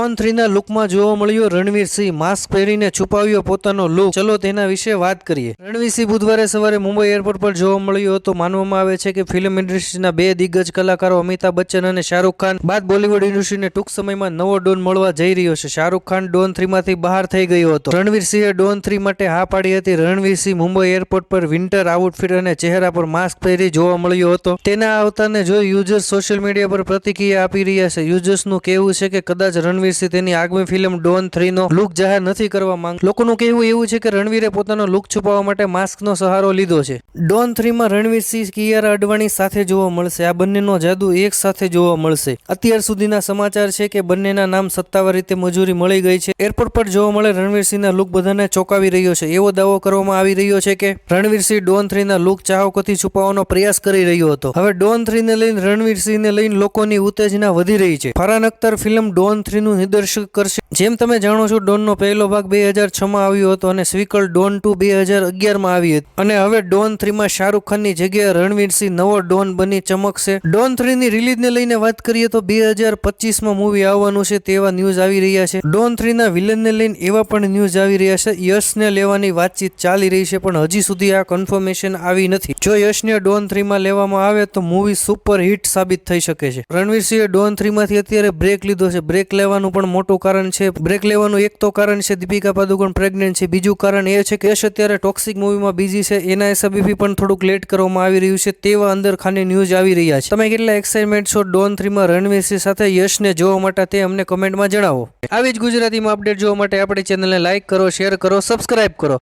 Don થ્રીના લુકમાં જોવા મળ્યો Ranveer Singh mask પહેરીને છુપાવ્યો પોતાનો લુક ચલો તેના વિશે વાત કરીએ. રણવીર સિંહ બુધવારે સવારે મુંબઈ એરપોર્ટ પર જોવા મળ્યો હતો. માનવામાં આવે છે કે ફિલ્મ ઇન્ડસ્ટ્રીના બે દિગ્ગજ કલાકારો અમિતાભ બચ્ચન અને શાહરૂખ ખાન બાદ બોલિવૂડ ઇન્ડસ્ટ્રીને ટૂંક સમયમાં નવો ડોન મળવા જઈ રહ્યો છે. શાહરૂખ ખાન ડોન થ્રીમાંથી બહાર થઈ ગયો હતો. રણવીર સિંહે ડોન થ્રી માટે હા પાડી હતી. રણવીર સિંહ મુંબઈ એરપોર્ટ પર વિન્ટર આઉટફિટ અને ચહેરા પર માસ્ક પહેરી જોવા મળ્યો હતો. તેના આવતાને જોઈ યુઝર્સ સોશિયલ મીડિયા પર પ્રતિક્રિયા આપી રહ્યા છે યુઝર્સનું કહેવું છે કે કદાચ રણવીર સિંહ તેની આગમી ફિલ્મ ડોન થ્રી નો લુક જાહેર નથી કરવા માંગ. લોકોનું કહેવું એવું છે કે રણવીરે પોતાનો લુક છુપાવવા માટે માસ્કનો સહારો લીધો છે. ડોન થ્રીમાં રણવીર સિંહ કિયારા અડવાણી સાથે જોવા મળશે. આ બંનેનો જાદુ એક સાથે જોવા મળશે. અત્યાર સુધીના સમાચાર છે કે બંનેના નામ સત્તાવાર રીતે મજૂરી મળી ગઈ છે. એરપોર્ટ પર જોવા મળે રણવીર સિંહના લુક બધાને ચોંકાવી રહ્યો છે. એવો દાવો કરવામાં આવી રહ્યો છે કે રણવીર સિંહ ડોન થ્રીના લુક ચાહકોથી છુપાવવાનો પ્રયાસ કરી રહ્યો હતો. હવે ડોન થ્રીને લઈને રણવીર સિંહને લઈને લોકોની ઉત્તેજના વધી રહી છે. ફરહાન અખ્તર ફિલ્મ ડોન થ્રીનું નિદર્શન કરશે જેમ તમે જાણો છો, ડોનનો પહેલો ભાગ બે હજાર છમાં આવ્યો હતો અને સ્વીકલ ડોન ટુ બે હજાર અગિયારમાં આવી હતી. અને હવે ડોન થ્રીમાં શાહરૂખ ખાનની જગ્યાએ રણવીર સિંહ નવો ડોન બની ચમકશે. ડોન થ્રીની રિલીઝને લઈને વાત કરીએ તો બે હજાર પચીસમાં મૂવી આવવાનું છે તેવા ન્યૂઝ આવી રહ્યા છે. ડોન થ્રીના વિલનને લઈને એવા પણ ન્યૂઝ આવી રહ્યા છે. યશને લેવાની વાતચીત ચાલી રહી છે, પણ હજી સુધી આ કન્ફર્મેશન આવી નથી. જો યશને ડોન થ્રીમાં લેવામાં આવે તો મૂવી સુપર હિટ સાબિત થઈ શકે છે. રણવીર સિંહે ડોન થ્રીમાંથી અત્યારે બ્રેક લીધો છે. બ્રેક લેવાનું પણ મોટું કારણ છે. બ્રેક લેવાનું એક તો કારણ છે દીપિકા પાદુકોણ પ્રેગ્નન્ટ છે. બીજું કારણ એ છે કે યશ અત્યારે ટોક્સિક મૂવીમાં બીજી છે. એના હિસાબેથી પણ થોડુંક લેટ કરવામાં આવી રહ્યું છે. તેવા અંદર ખાને ન્યૂઝ આવી રહ્યા છે. તમે કેટલા એક્સાઇટમેન્ટ છો? ડોન થ્રીમાં રણવીર સિંહ સાથે યશને જોવા માટે તે અમને કમેન્ટમાં જણાવો. આવી જ ગુજરાતીમાં અપડેટ જોવા માટે આપણી ચેનલને લાઇક કરો શેર કરો સબસ્ક્રાઇબ કરો.